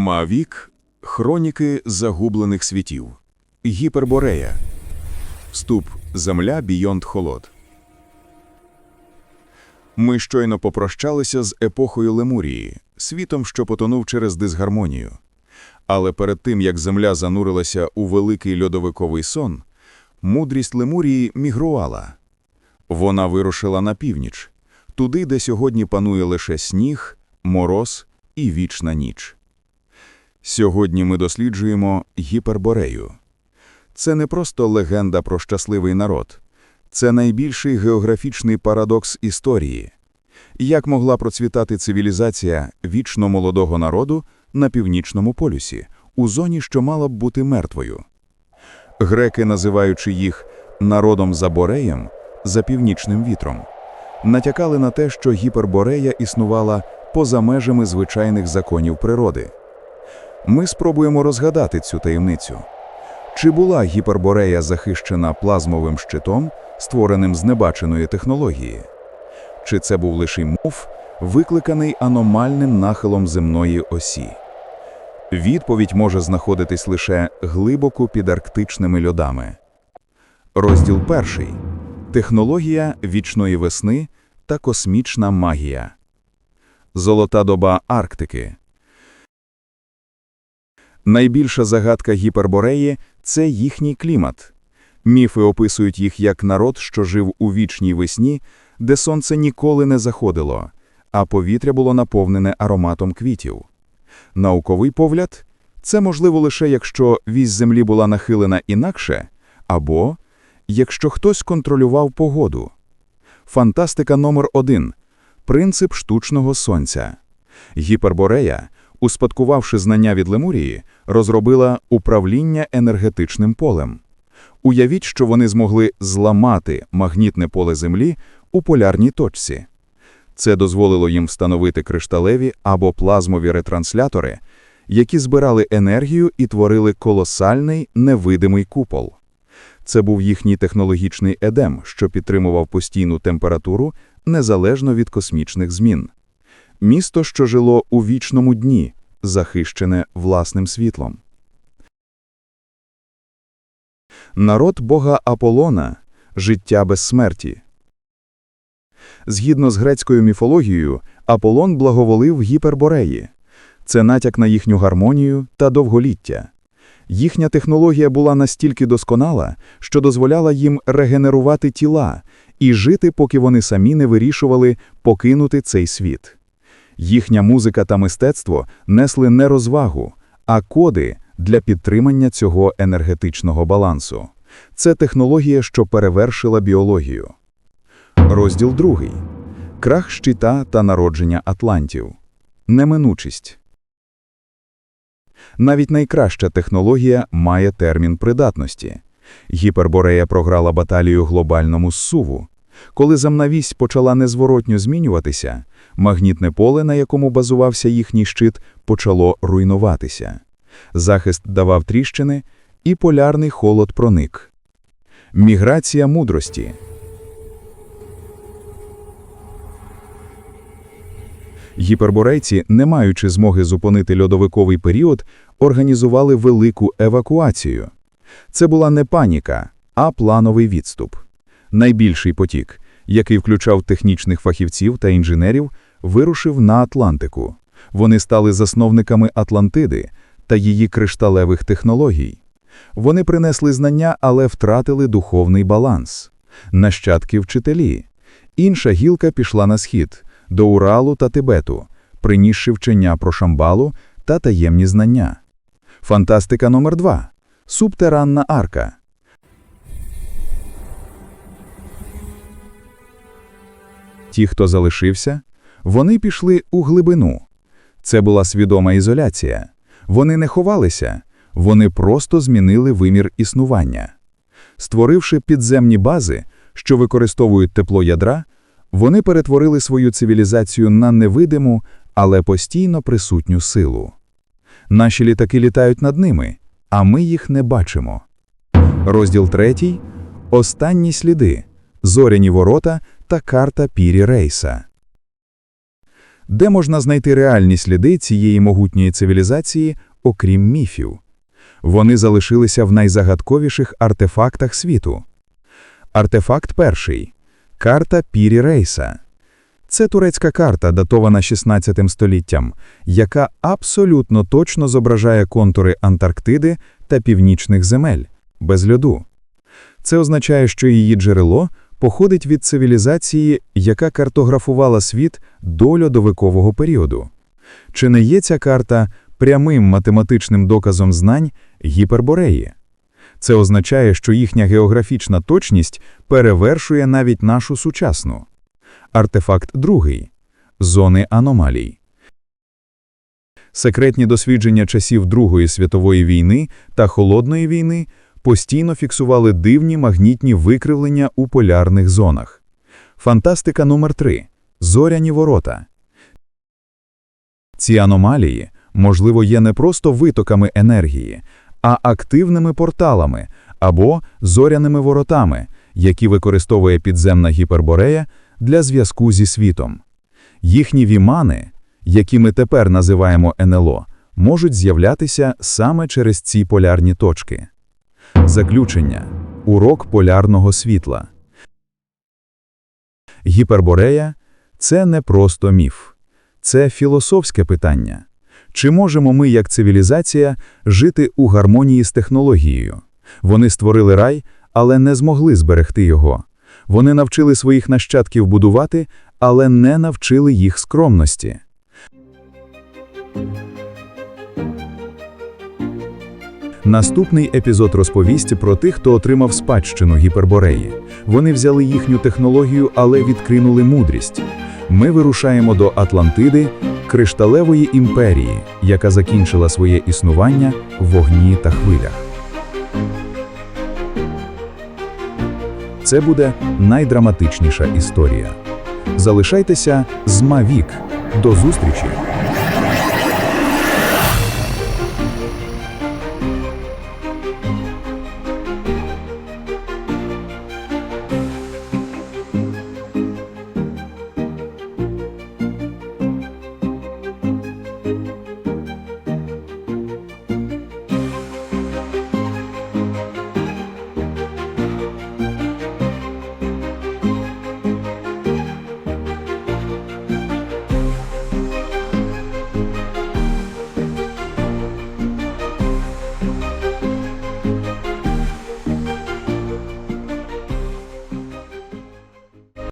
Мавік Хроніки загублених світів. Гіперборея. Вступ Земля Бійонд Холод. Ми щойно попрощалися з епохою Лемурії, світом, що потонув через дисгармонію. Але перед тим, як Земля занурилася у великий льодовиковий сон, мудрість Лемурії мігрувала. Вона вирушила на північ, туди, де сьогодні панує лише сніг, мороз і вічна ніч. Сьогодні ми досліджуємо гіперборею. Це не просто легенда про щасливий народ. Це найбільший географічний парадокс історії. Як могла процвітати цивілізація вічно молодого народу на північному полюсі, у зоні, що мала б бути мертвою? Греки, називаючи їх народом за Бореєм, за північним вітром, натякали на те, що гіперборея існувала поза межами звичайних законів природи. Ми спробуємо розгадати цю таємницю. Чи була гіперборея захищена плазмовим щитом, створеним з небаченої технології? Чи це був лише мув, викликаний аномальним нахилом земної осі? Відповідь може знаходитись лише глибоко під арктичними льодами. Розділ перший. Технологія вічної весни та космічна магія. Золота доба Арктики. Найбільша загадка гіпербореї – це їхній клімат. Міфи описують їх як народ, що жив у вічній весні, де сонце ніколи не заходило, а повітря було наповнене ароматом квітів. Науковий погляд – це можливо лише якщо вісь землі була нахилена інакше, або якщо хтось контролював погоду. Фантастика номер один – принцип штучного сонця. Гіперборея – успадкувавши знання від Лемурії, розробила управління енергетичним полем. Уявіть, що вони змогли зламати магнітне поле Землі у полярній точці. Це дозволило їм встановити кришталеві або плазмові ретранслятори, які збирали енергію і творили колосальний невидимий купол. Це був їхній технологічний едем, що підтримував постійну температуру незалежно від космічних змін. Місто, що жило у вічному дні, захищене власним світлом. Народ бога Аполлона – життя без смерті. Згідно з грецькою міфологією, Аполлон благоволив гіпербореї. Це натяк на їхню гармонію та довголіття. Їхня технологія була настільки досконала, що дозволяла їм регенерувати тіла і жити, поки вони самі не вирішували покинути цей світ. Їхня музика та мистецтво несли не розвагу, а коди для підтримання цього енергетичного балансу. Це технологія, що перевершила біологію. Розділ другий. Крах щита та народження атлантів. Неминучість. Навіть найкраща технологія має термін придатності. Гіперборея програла баталію глобальному зсуву. Коли земна почала незворотньо змінюватися, магнітне поле, на якому базувався їхній щит, почало руйнуватися. Захист давав тріщини, і полярний холод проник. Міграція мудрості. Гіперборейці, не маючи змоги зупинити льодовиковий період, організували велику евакуацію. Це була не паніка, а плановий відступ. Найбільший потік, який включав технічних фахівців та інженерів, вирушив на Атлантику. Вони стали засновниками Атлантиди та її кришталевих технологій. Вони принесли знання, але втратили духовний баланс. Нащадки вчителі. Інша гілка пішла на схід, до Уралу та Тибету, принісши вчення про Шамбалу та таємні знання. Фантастика номер 2 Субтеранна арка. Ті, хто залишився, вони пішли у глибину. Це була свідома ізоляція. Вони не ховалися, вони просто змінили вимір існування. Створивши підземні бази, що використовують тепло ядра, вони перетворили свою цивілізацію на невидиму, але постійно присутню силу. Наші літаки літають над ними, а ми їх не бачимо. Розділ третій Останні сліди. Зоряні ворота та карта Пірі Рейса. Де можна знайти реальні сліди цієї могутньої цивілізації, окрім міфів? Вони залишилися в найзагадковіших артефактах світу. Артефакт перший – карта Пірі Рейса. Це турецька карта, датована 16 століттям, яка абсолютно точно зображає контури Антарктиди та північних земель, без льоду. Це означає, що її джерело походить від цивілізації, яка картографувала світ до льодовикового періоду. Чи не є ця карта прямим математичним доказом знань Гіпербореї? Це означає, що їхня географічна точність перевершує навіть нашу сучасну. Артефакт другий – зони аномалій. Секретні дослідження часів Другої світової війни та Холодної війни постійно фіксували дивні магнітні викривлення у полярних зонах. Фантастика номер 3 Зоряні ворота. Ці аномалії, можливо, є не просто витоками енергії, а активними порталами або зоряними воротами, які використовує підземна гіперборея для зв'язку зі світом. Їхні вімани, які ми тепер називаємо НЛО, можуть з'являтися саме через ці полярні точки. Заключення. Урок полярного світла. Гіперборея – це не просто міф. Це філософське питання. Чи можемо ми, як цивілізація, жити у гармонії з технологією? Вони створили рай, але не змогли зберегти його. Вони навчили своїх нащадків будувати, але не навчили їх скромності. Наступний епізод розповість про тих, хто отримав спадщину гіпербореї. Вони взяли їхню технологію, але відкринули мудрість. Ми вирушаємо до Атлантиди, кришталевої імперії, яка закінчила своє існування в вогні та хвилях. Це буде найдраматичніша історія. Залишайтеся з Мавік. До зустрічі!